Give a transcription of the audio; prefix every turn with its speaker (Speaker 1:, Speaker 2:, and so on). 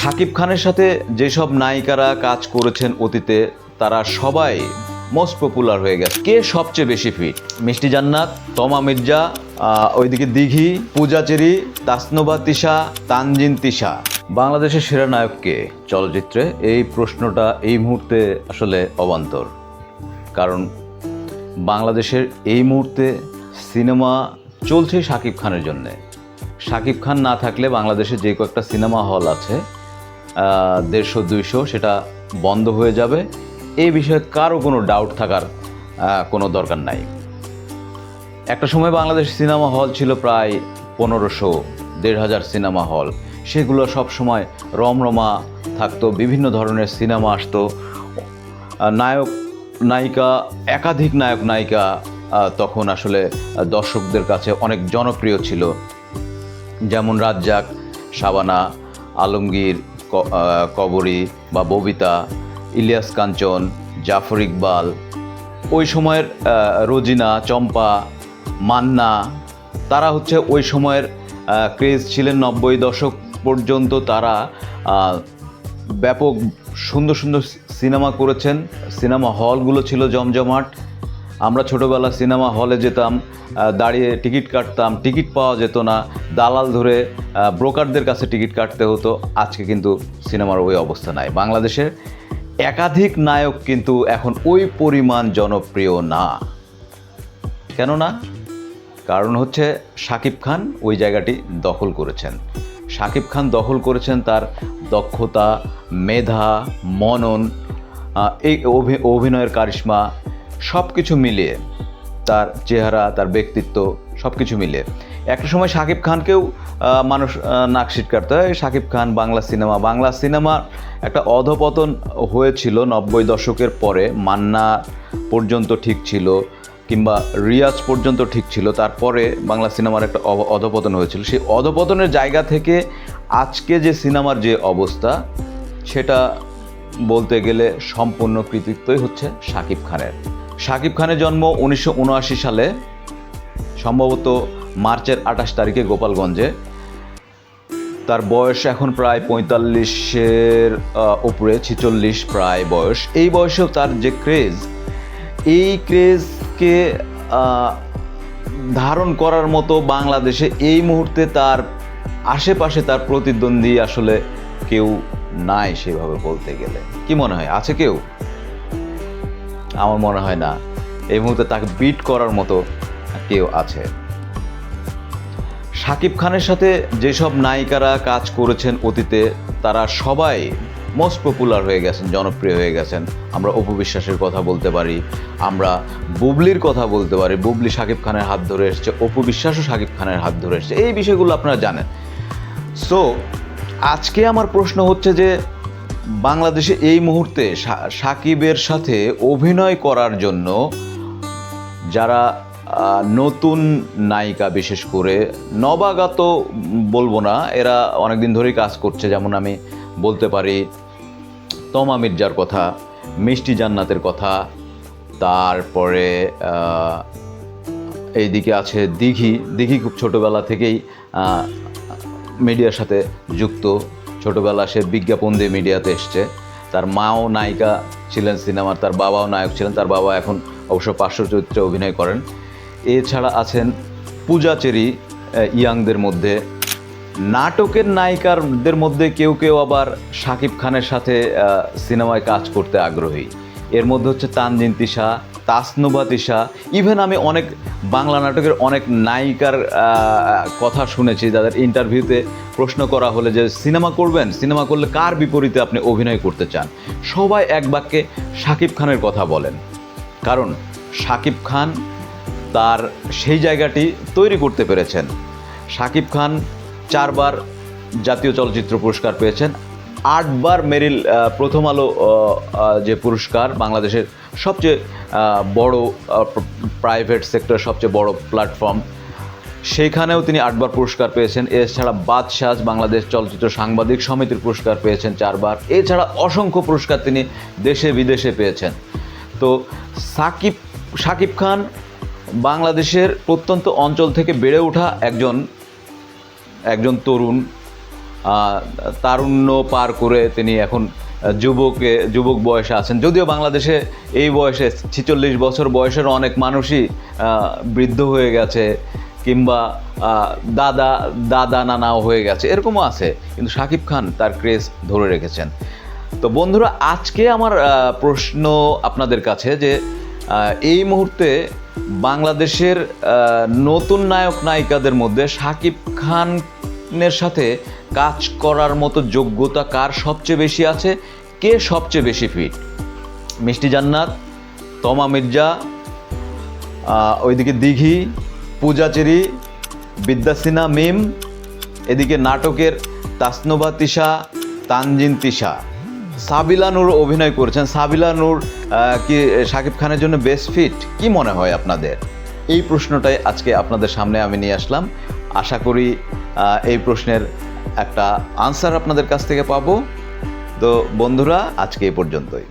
Speaker 1: শাকিব খানের সাথে যেসব নায়িকারা কাজ করেছেন অতীতে, তারা সবাই মোস্ট পপুলার হয়ে গেছে। কে সবচেয়ে বেশি ফিট মিষ্টি জান্নাত, তমা মির্জা ওইদিকে দিঘি পূজাচেরি তাসনোবা তিশা, তানজিন তিশা। বাংলাদেশের সেরা নায়ককে চলচ্চিত্রে এই প্রশ্নটা এই মুহূর্তে আসলে অবান্তর। কারণ বাংলাদেশের এই মুহূর্তে সিনেমা চলছে শাকিব খানের জন্যে। শাকিব খান না থাকলে বাংলাদেশে যে কয়েকটা সিনেমা হল আছে দেড়শো, দুইশো, সেটা বন্ধ হয়ে যাবে। এই বিষয়ে কারও কোনো ডাউট থাকার কোনো দরকার নাই। একটা সময় বাংলাদেশ সিনেমা হল ছিল প্রায় পনেরোশো দেড় হাজার সিনেমা হল। সেগুলো সব সময় রমরমা থাকতো, বিভিন্ন ধরনের সিনেমা আসতো। নায়ক, নায়িকা, একাধিক নায়ক, নায়িকা তখন আসলে দর্শকদের কাছে অনেক জনপ্রিয় ছিল। যেমন রাজ্জাক, শাবানা, আলমগীর কবরী বা ববিতা, ইলিয়াস কাঞ্চন, জাফর ইকবাল, ওই সময়ের রোজিনা, চম্পা, মান্না, তারা হচ্ছে ওই সময়ের ক্রেজ ছিলেন নব্বই দশক পর্যন্ত তারা ব্যাপক সুন্দর সুন্দর সিনেমা করেছেন। সিনেমা হলগুলো ছিল জমজমাট। আমরা ছোটোবেলা সিনেমা হলে যেতাম দাঁড়িয়ে টিকিট কাটতাম, টিকিট পাওয়া যেত না, দালাল ধরে ব্রোকারদের কাছে টিকিট কাটতে হতো, আজকে কিন্তু সিনেমার ওই অবস্থা নাই। বাংলাদেশের একাধিক নায়ক কিন্তু এখন ওই পরিমাণ জনপ্রিয় না। কেন না কারণ হচ্ছে শাকিব খান ওই জায়গাটি দখল করেছেন। শাকিব খান দখল করেছেন তার দক্ষতা, মেধা, মনন এই অভি- অভিনয়ের কারিশ্মা সব কিছু মিলিয়ে, তার চেহারা, তার ব্যক্তিত্ব সব কিছু মিলিয়ে। একটা সময় শাকিব খানকেও মানুষ নাক সিটকারতে হয় শাকিব খান বাংলা সিনেমা বাংলা সিনেমা একটা অধপতন হয়েছিল নব্বই দশকের পরে। মান্না পর্যন্ত ঠিক ছিল, কিংবা রিয়াজ পর্যন্ত ঠিক ছিল। তারপরে বাংলা সিনেমার একটা অধপতন হয়েছিল। সেই অধপতনের জায়গা থেকে আজকে যে সিনেমার যে অবস্থা, সেটা বলতে গেলে সম্পূর্ণ কৃতিত্বই হচ্ছে শাকিব খানের। শাকিব খানের জন্ম উনিশশো উনআশি সালে, সম্ভবত মার্চের আঠাশ তারিখে গোপালগঞ্জে। তার বয়স এখন প্রায় পঁয়তাল্লিশের উপরে, ছিচল্লিশ প্রায় বয়স। এই বয়সেও তার যে ক্রেজ, এই ক্রেজকে ধারণ করার মতো বাংলাদেশে এই মুহূর্তে তার আশেপাশে তার প্রতিদ্বন্দ্বী আসলে কেউ নাই সেভাবে বলতে গেলে। কি মনে হয়? আছে কেউ? আমার মনে হয় না। এই মুহূর্তে তাকে বিট করার মতো কেউ আছে। শাকিব খানের সাথে যেসব নায়িকারা কাজ করেছেন অতীতে, তারা সবাই মোস্ট পপুলার হয়ে গেছেন, জনপ্রিয় হয়ে গেছেন। আমরা অপু বিশ্বাসের কথা বলতে পারি, আমরা বুবলির কথা বলতে পারি। বুবলি শাকিব খানের হাত ধরে এসছে, অপু বিশ্বাসও শাকিব খানের হাত ধরে এসছে। এই বিষয়গুলো আপনারা জানেন। সো আজকে আমার প্রশ্ন হচ্ছে যে বাংলাদেশে এই মুহূর্তে সাকিবের সাথে অভিনয় করার জন্য যারা নতুন নায়িকা বিশেষ করে, নবাগত বলব না, এরা অনেকদিন ধরেই কাজ করছে, যেমন আমি বলতে পারি তমা মির্জার কথা, মিষ্টি জান্নাতের কথা, তারপরে এইদিকে আছে দিঘি দিঘি খুব ছোটোবেলা থেকেই মিডিয়ার সাথে যুক্ত। ছোটোবেলা সে বিজ্ঞাপন দিয়ে মিডিয়াতে এসছে। তার মাও নায়িকা ছিলেন, সিনেমার তার বাবাও নায়ক ছিলেন, তার বাবা এখন অবশ্য পার্শ্ব চরিত্রে অভিনয় করেন। এছাড়া আছেন পূজাচেরি ইয়াংদের মধ্যে। নাটকের নায়িকারদের মধ্যে কেউ কেউ আবার শাকিব খানের সাথে সিনেমায় কাজ করতে আগ্রহী। এর মধ্যে হচ্ছে তানজিন তিশা তাসনুবা তিশা। ইভেন আমি অনেক বাংলা নাটকের অনেক নায়িকার কথা শুনেছি, যাদের ইন্টারভিউতে প্রশ্ন করা হলে যে, সিনেমা করবেন? সিনেমা করলে কার বিপরীতে আপনি অভিনয় করতে চান? সবাই এক বাক্যে শাকিব খানের কথা বলেন। কারণ শাকিব খান তার সেই জায়গাটি তৈরি করতে পেরেছেন। শাকিব খান চারবার জাতীয় চলচ্চিত্র পুরস্কার পেয়েছেন। আটবার মেরিল প্রথম আলো যে পুরস্কার বাংলাদেশের সবচেয়ে বড় প্রাইভেট সেক্টর সবচেয়ে বড় প্ল্যাটফর্ম সেইখানেও তিনি আটবার পুরস্কার পেয়েছেন। এছাড়া বাদশাহ বাংলাদেশ চলচ্চিত্র সাংবাদিক সমিতির পুরস্কার পেয়েছেন চারবার। এছাড়া অসংখ্য পুরস্কার তিনি দেশে বিদেশে পেয়েছেন। তো সাকিব সাকিব খান বাংলাদেশের প্রত্যন্ত অঞ্চল থেকে বেড়ে ওঠা একজন একজন তরুণ তারুণ্য পার করে তিনি এখন যুবকে, যুবক বয়সে আছেন। যদিও বাংলাদেশে এই বয়সে ছিচল্লিশ বছর বয়সের অনেক মানুষই বৃদ্ধ হয়ে গেছে কিংবা দাদা দাদা নানাও হয়ে গেছে। এরকমও আছে। কিন্তু শাকিব খান তার ক্রেজ ধরে রেখেছেন। তো বন্ধুরা, আজকে আমার প্রশ্ন আপনাদের কাছে যে এই মুহূর্তে বাংলাদেশের নতুন নায়ক, নায়িকাদের মধ্যে শাকিব খানের সাথে কাজ করার মতো যোগ্যতা কার সবচেয়ে বেশি আছে? কে সবচেয়ে বেশি ফিট মিষ্টি জান্নাত, তমা মির্জা ওইদিকে দিঘি পূজাচেরি বিদ্যাসিনা মিম, এদিকে নাটকের তাসনোভা তিশা, তানজিন তিশা। সাবিলা নূর অভিনয় করেছেন। সাবিলা নূর কি শাকিব খানের জন্য বেস্ট ফিট কি মনে হয় আপনাদের? এই প্রশ্নটাই আজকে আপনাদের সামনে আমি নিয়ে আসলাম। আশা করি এই প্রশ্নের একটা আনসার আপনাদের কাছ থেকে পাবো। তো বন্ধুরা, আজকে এই পর্যন্তই।